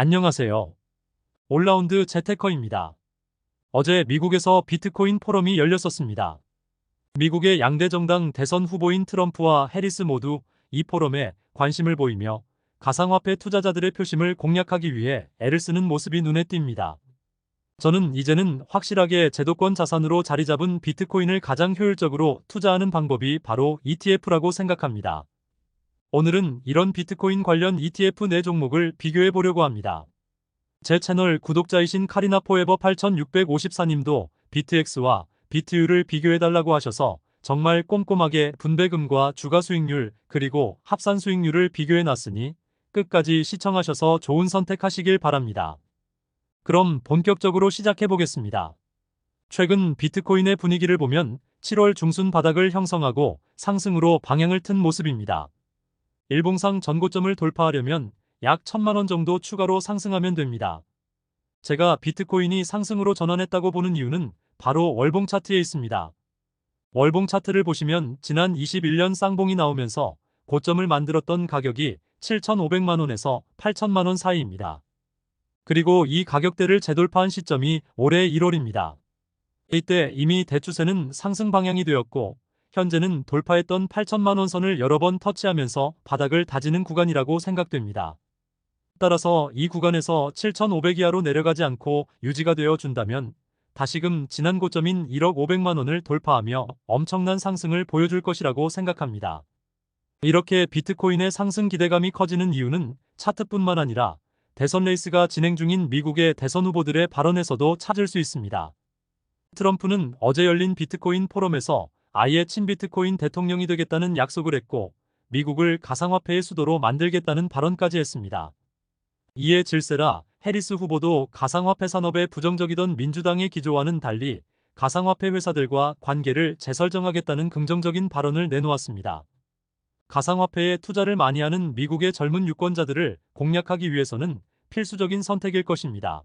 안녕하세요. 올라운드 재테커입니다. 어제 미국에서 비트코인 포럼이 열렸었습니다. 미국의 양대 정당 대선 후보인 트럼프와 해리스 모두 이 포럼에 관심을 보이며 가상화폐 투자자들의 표심을 공략하기 위해 애를 쓰는 모습이 눈에 띕니다. 저는 이제는 확실하게 제도권 자산으로 자리 잡은 비트코인을 가장 효율적으로 투자하는 방법이 바로 ETF라고 생각합니다. 오늘은 이런 비트코인 관련 ETF 네 종목을 비교해 보려고 합니다. 제 채널 구독자이신 카리나 포에버 8654님도 비트X와 비트유를 비교해 달라고 하셔서 정말 꼼꼼하게 분배금과 주가 수익률 그리고 합산 수익률을 비교해 놨으니 끝까지 시청하셔서 좋은 선택하시길 바랍니다. 그럼 본격적으로 시작해 보겠습니다. 최근 비트코인의 분위기를 보면 7월 중순 바닥을 형성하고 상승으로 방향을 튼 모습입니다. 일봉상 전고점을 돌파하려면 약 천만 원 정도 추가로 상승하면 됩니다. 제가 비트코인이 상승으로 전환했다고 보는 이유는 바로 월봉 차트에 있습니다. 월봉 차트를 보시면 지난 21년 쌍봉이 나오면서 고점을 만들었던 가격이 7,500만 원에서 8천만 원 사이입니다. 그리고 이 가격대를 재돌파한 시점이 올해 1월입니다. 이때 이미 대추세는 상승 방향이 되었고 현재는 돌파했던 8천만 원 선을 여러 번 터치하면서 바닥을 다지는 구간이라고 생각됩니다. 따라서 이 구간에서 7,500 이하로 내려가지 않고 유지가 되어 준다면 다시금 지난 고점인 1억 500만 원을 돌파하며 엄청난 상승을 보여줄 것이라고 생각합니다. 이렇게 비트코인의 상승 기대감이 커지는 이유는 차트뿐만 아니라 대선 레이스가 진행 중인 미국의 대선 후보들의 발언에서도 찾을 수 있습니다. 트럼프는 어제 열린 비트코인 포럼에서 아예 친비트코인 대통령이 되겠다는 약속을 했고 미국을 가상화폐의 수도로 만들겠다는 발언까지 했습니다. 이에 질세라 해리스 후보도 가상화폐 산업에 부정적이던 민주당의 기조와는 달리 가상화폐 회사들과 관계를 재설정하겠다는 긍정적인 발언을 내놓았습니다. 가상화폐에 투자를 많이 하는 미국의 젊은 유권자들을 공략하기 위해서는 필수적인 선택일 것입니다.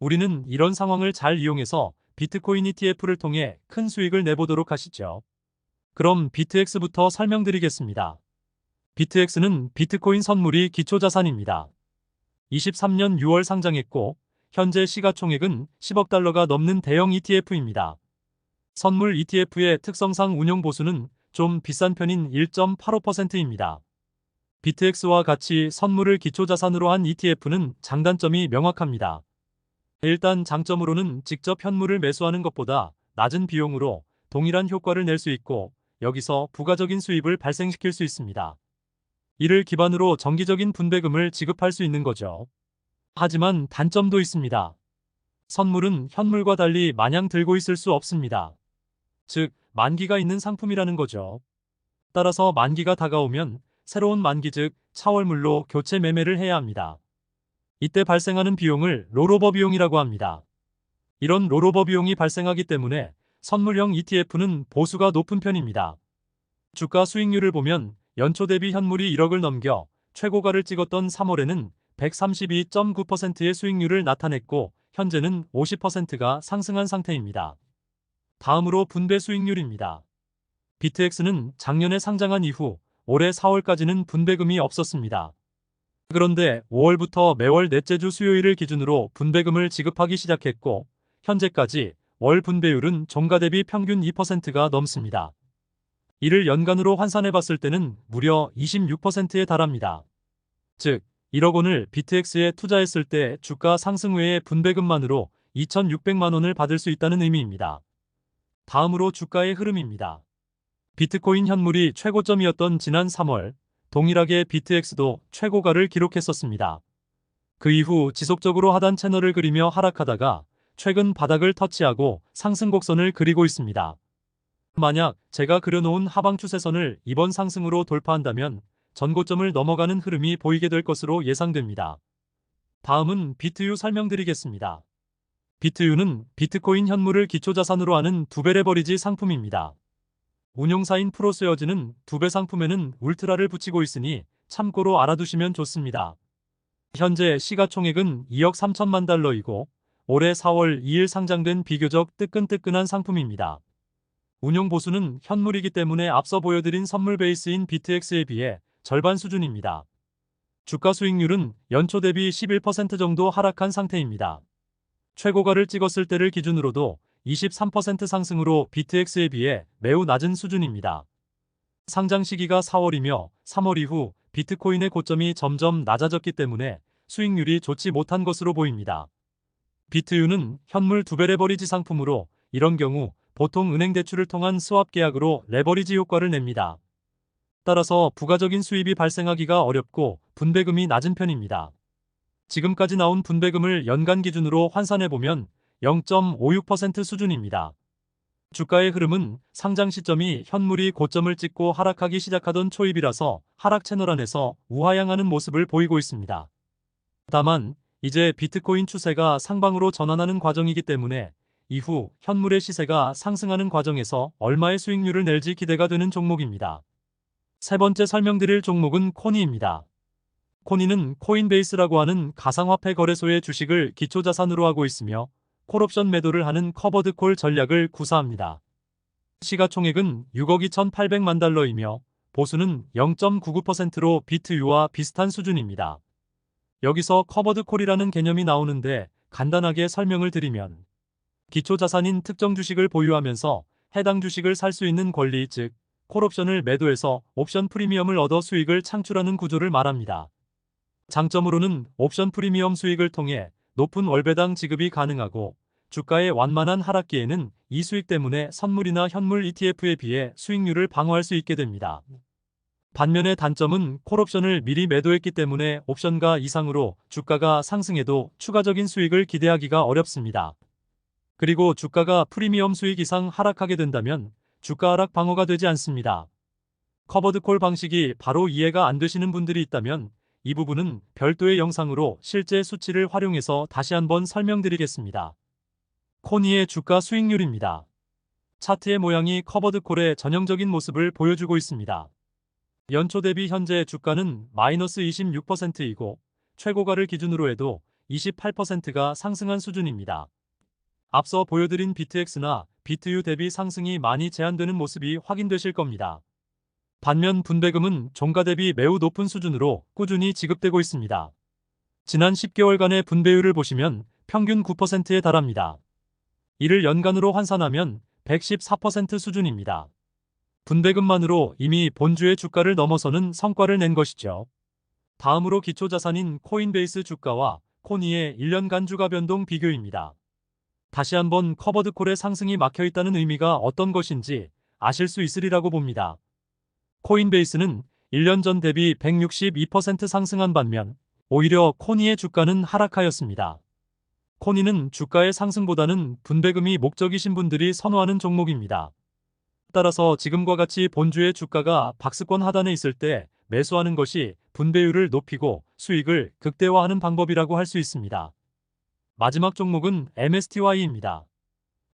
우리는 이런 상황을 잘 이용해서 비트코인 ETF를 통해 큰 수익을 내보도록 하시죠. 그럼 비트X부터 설명드리겠습니다. 비트X는 비트코인 선물이 기초자산입니다. 23년 6월 상장했고 현재 시가총액은 10억 달러가 넘는 대형 ETF입니다. 선물 ETF의 특성상 운용 보수는 좀 비싼 편인 1.85%입니다. 비트X와 같이 선물을 기초자산으로 한 ETF는 장단점이 명확합니다. 일단 장점으로는 직접 현물을 매수하는 것보다 낮은 비용으로 동일한 효과를 낼 수 있고 여기서 부가적인 수입을 발생시킬 수 있습니다. 이를 기반으로 정기적인 분배금을 지급할 수 있는 거죠. 하지만 단점도 있습니다. 선물은 현물과 달리 마냥 들고 있을 수 없습니다. 즉, 만기가 있는 상품이라는 거죠. 따라서 만기가 다가오면 새로운 만기 즉 차월물로 교체 매매를 해야 합니다. 이때 발생하는 비용을 롤오버 비용이라고 합니다. 이런 롤오버 비용이 발생하기 때문에 선물형 ETF는 보수가 높은 편입니다. 주가 수익률을 보면 연초 대비 현물이 1억을 넘겨 최고가를 찍었던 3월에는 132.9%의 수익률을 나타냈고 현재는 50%가 상승한 상태입니다. 다음으로 분배 수익률입니다. 비트X는 작년에 상장한 이후 올해 4월까지는 분배금이 없었습니다. 그런데 5월부터 매월 넷째 주 수요일을 기준으로 분배금을 지급하기 시작했고 현재까지 월 분배율은 종가 대비 평균 2%가 넘습니다. 이를 연간으로 환산해 봤을 때는 무려 26%에 달합니다. 즉, 1억 원을 비트X에 투자했을 때 주가 상승 외에 분배금만으로 2,600만 원을 받을 수 있다는 의미입니다. 다음으로 주가의 흐름입니다. 비트코인 현물이 최고점이었던 지난 3월, 동일하게 비트X도 최고가를 기록했었습니다. 그 이후 지속적으로 하단 채널을 그리며 하락하다가 최근 바닥을 터치하고 상승 곡선을 그리고 있습니다. 만약 제가 그려놓은 하방 추세선을 이번 상승으로 돌파한다면 전고점을 넘어가는 흐름이 보이게 될 것으로 예상됩니다. 다음은 비트유 설명드리겠습니다. 비트유는 비트코인 현물을 기초자산으로 하는 두배 레버리지 상품입니다. 운용사인 프로스웨어즈는 두 배 상품에는 울트라를 붙이고 있으니 참고로 알아두시면 좋습니다. 현재 시가총액은 2억 3천만 달러이고 올해 4월 2일 상장된 비교적 뜨끈뜨끈한 상품입니다. 운용 보수는 현물이기 때문에 앞서 보여드린 선물 베이스인 비트X에 비해 절반 수준입니다. 주가 수익률은 연초 대비 11% 정도 하락한 상태입니다. 최고가를 찍었을 때를 기준으로도 23% 상승으로 비트X에 비해 매우 낮은 수준입니다. 상장 시기가 4월이며 3월 이후 비트코인의 고점이 점점 낮아졌기 때문에 수익률이 좋지 못한 것으로 보입니다. 비트유는 현물 두배 레버리지 상품으로 이런 경우 보통 은행 대출을 통한 스왑 계약으로 레버리지 효과를 냅니다. 따라서 부가적인 수입이 발생하기가 어렵고 분배금이 낮은 편입니다. 지금까지 나온 분배금을 연간 기준으로 환산해 보면 0.56% 수준입니다. 주가의 흐름은 상장 시점이 현물이 고점을 찍고 하락하기 시작하던 초입이라서 하락 채널 안에서 우하향하는 모습을 보이고 있습니다. 다만 이제 비트코인 추세가 상방으로 전환하는 과정이기 때문에 이후 현물의 시세가 상승하는 과정에서 얼마의 수익률을 낼지 기대가 되는 종목입니다. 세 번째 설명드릴 종목은 코니입니다. 코니는 코인베이스라고 하는 가상화폐 거래소의 주식을 기초자산으로 하고 있으며 콜옵션 매도를 하는 커버드 콜 전략을 구사합니다. 시가총액은 6억 2,800만 달러이며 보수는 0.99%로 비트유와 비슷한 수준입니다. 여기서 커버드 콜이라는 개념이 나오는데 간단하게 설명을 드리면 기초자산인 특정 주식을 보유하면서 해당 주식을 살 수 있는 권리 즉 콜옵션을 매도해서 옵션 프리미엄을 얻어 수익을 창출하는 구조를 말합니다. 장점으로는 옵션 프리미엄 수익을 통해 높은 월배당 지급이 가능하고 주가의 완만한 하락기에는 이 수익 때문에 선물이나 현물 ETF에 비해 수익률을 방어할 수 있게 됩니다. 반면에 단점은 콜옵션을 미리 매도했기 때문에 옵션가 이상으로 주가가 상승해도 추가적인 수익을 기대하기가 어렵습니다. 그리고 주가가 프리미엄 수익 이상 하락하게 된다면 주가 하락 방어가 되지 않습니다. 커버드 콜 방식이 바로 이해가 안 되시는 분들이 있다면 이 부분은 별도의 영상으로 실제 수치를 활용해서 다시 한번 설명드리겠습니다. 코니의 주가 수익률입니다. 차트의 모양이 커버드 콜의 전형적인 모습을 보여주고 있습니다. 연초 대비 현재 주가는 마이너스 26%이고 최고가를 기준으로 해도 28%가 상승한 수준입니다. 앞서 보여드린 비트X나 비트유 대비 상승이 많이 제한되는 모습이 확인되실 겁니다. 반면 분배금은 종가 대비 매우 높은 수준으로 꾸준히 지급되고 있습니다. 지난 10개월간의 분배율을 보시면 평균 9%에 달합니다. 이를 연간으로 환산하면 114% 수준입니다. 분배금만으로 이미 본주의 주가를 넘어서는 성과를 낸 것이죠. 다음으로 기초자산인 코인베이스 주가와 코니의 1년간 주가 변동 비교입니다. 다시 한번 커버드콜의 상승이 막혀 있다는 의미가 어떤 것인지 아실 수 있으리라고 봅니다. 코인베이스는 1년 전 대비 162% 상승한 반면 오히려 코니의 주가는 하락하였습니다. 코니는 주가의 상승보다는 분배금이 목적이신 분들이 선호하는 종목입니다. 따라서 지금과 같이 본주의 주가가 박스권 하단에 있을 때 매수하는 것이 분배율을 높이고 수익을 극대화하는 방법이라고 할 수 있습니다. 마지막 종목은 MSTY입니다.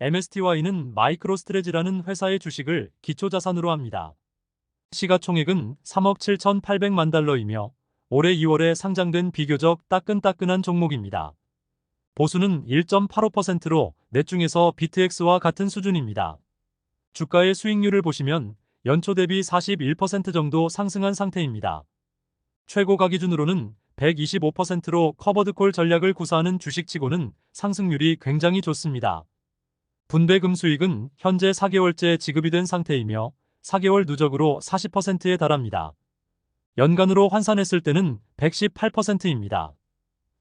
MSTY는 마이크로스트레지라는 회사의 주식을 기초자산으로 합니다. 시가총액은 3억 7,800만 달러이며 올해 2월에 상장된 비교적 따끈따끈한 종목입니다. 보수는 1.85%로 넷 중에서 비트X와 같은 수준입니다. 주가의 수익률을 보시면 연초 대비 41% 정도 상승한 상태입니다. 최고가 기준으로는 125%로 커버드콜 전략을 구사하는 주식치고는 상승률이 굉장히 좋습니다. 분배금 수익은 현재 4개월째 지급이 된 상태이며 4개월 누적으로 40%에 달합니다. 연간으로 환산했을 때는 118%입니다.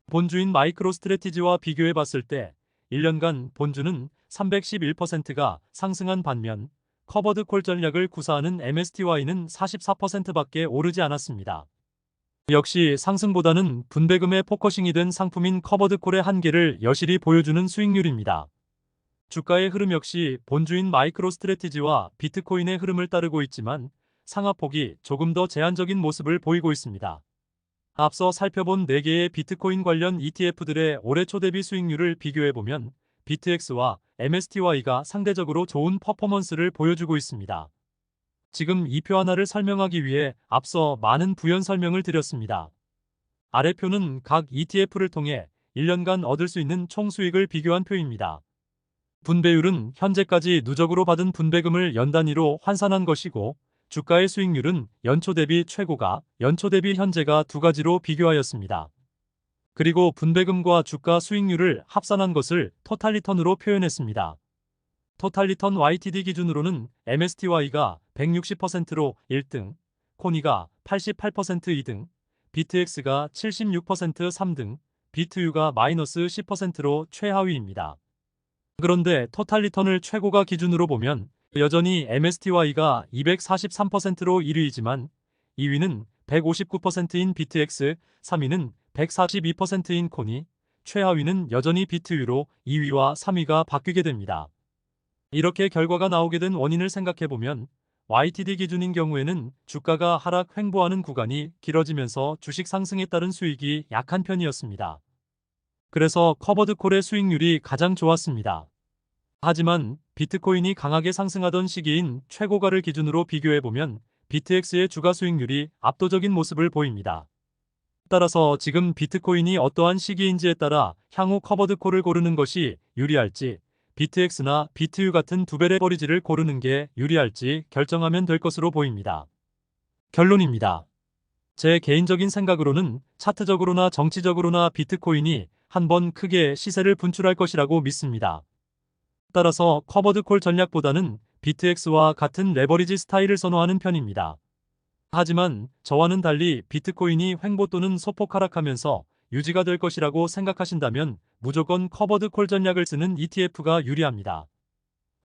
본주인 마이크로 스트레티지와 비교해 봤을 때 1년간 본주는 311%가 상승한 반면 커버드 콜 전략을 구사하는 MSTY는 44%밖에 오르지 않았습니다. 역시 상승보다는 분배금에 포커싱이 된 상품인 커버드 콜의 한계를 여실히 보여주는 수익률입니다. 주가의 흐름 역시 본주인 마이크로 스트레티지와 비트코인의 흐름을 따르고 있지만 상하폭이 조금 더 제한적인 모습을 보이고 있습니다. 앞서 살펴본 4개의 비트코인 관련 ETF들의 올해 초 대비 수익률을 비교해보면 비트X와 MSTY가 상대적으로 좋은 퍼포먼스를 보여주고 있습니다. 지금 이 표 하나를 설명하기 위해 앞서 많은 부연 설명을 드렸습니다. 아래 표는 각 ETF를 통해 1년간 얻을 수 있는 총 수익을 비교한 표입니다. 분배율은 현재까지 누적으로 받은 분배금을 연 단위로 환산한 것이고 주가의 수익률은 연초 대비 최고가, 연초 대비 현재가 두 가지로 비교하였습니다. 그리고 분배금과 주가 수익률을 합산한 것을 토탈리턴으로 표현했습니다. 토탈리턴 YTD 기준으로는 MSTY가 160%로 1등, 코니가 88% 2등, 비트X가 76% 3등, 비트유가 마이너스 10%로 최하위입니다. 그런데 토탈 리턴을 최고가 기준으로 보면 여전히 MSTY가 243%로 1위이지만 2위는 159%인 비트X, 3위는 142%인 코니, 최하위는 여전히 비트유로 2위와 3위가 바뀌게 됩니다. 이렇게 결과가 나오게 된 원인을 생각해보면 YTD 기준인 경우에는 주가가 하락 횡보하는 구간이 길어지면서 주식 상승에 따른 수익이 약한 편이었습니다. 그래서 커버드콜의 수익률이 가장 좋았습니다. 하지만 비트코인이 강하게 상승하던 시기인 최고가를 기준으로 비교해보면 비트X의 주가 수익률이 압도적인 모습을 보입니다. 따라서 지금 비트코인이 어떠한 시기인지에 따라 향후 커버드콜을 고르는 것이 유리할지 비트X나 비트유 같은 두 배의 버리지를 고르는 게 유리할지 결정하면 될 것으로 보입니다. 결론입니다. 제 개인적인 생각으로는 차트적으로나 정치적으로나 비트코인이 한 번 크게 시세를 분출할 것이라고 믿습니다. 따라서 커버드콜 전략보다는 비트X와 같은 레버리지 스타일을 선호하는 편입니다. 하지만 저와는 달리 비트코인이 횡보 또는 소폭 하락하면서 유지가 될 것이라고 생각하신다면 무조건 커버드 콜 전략을 쓰는 ETF가 유리합니다.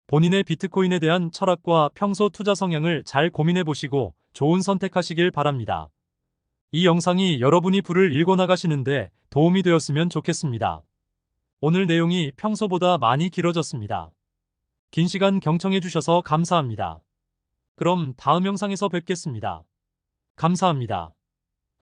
본인의 비트코인에 대한 철학과 평소 투자 성향을 잘 고민해 보시고 좋은 선택하시길 바랍니다. 이 영상이 여러분이 불을 읽어 나가시는데 도움이 되었으면 좋겠습니다. 오늘 내용이 평소보다 많이 길어졌습니다. 긴 시간 경청해 주셔서 감사합니다. 그럼 다음 영상에서 뵙겠습니다. 감사합니다.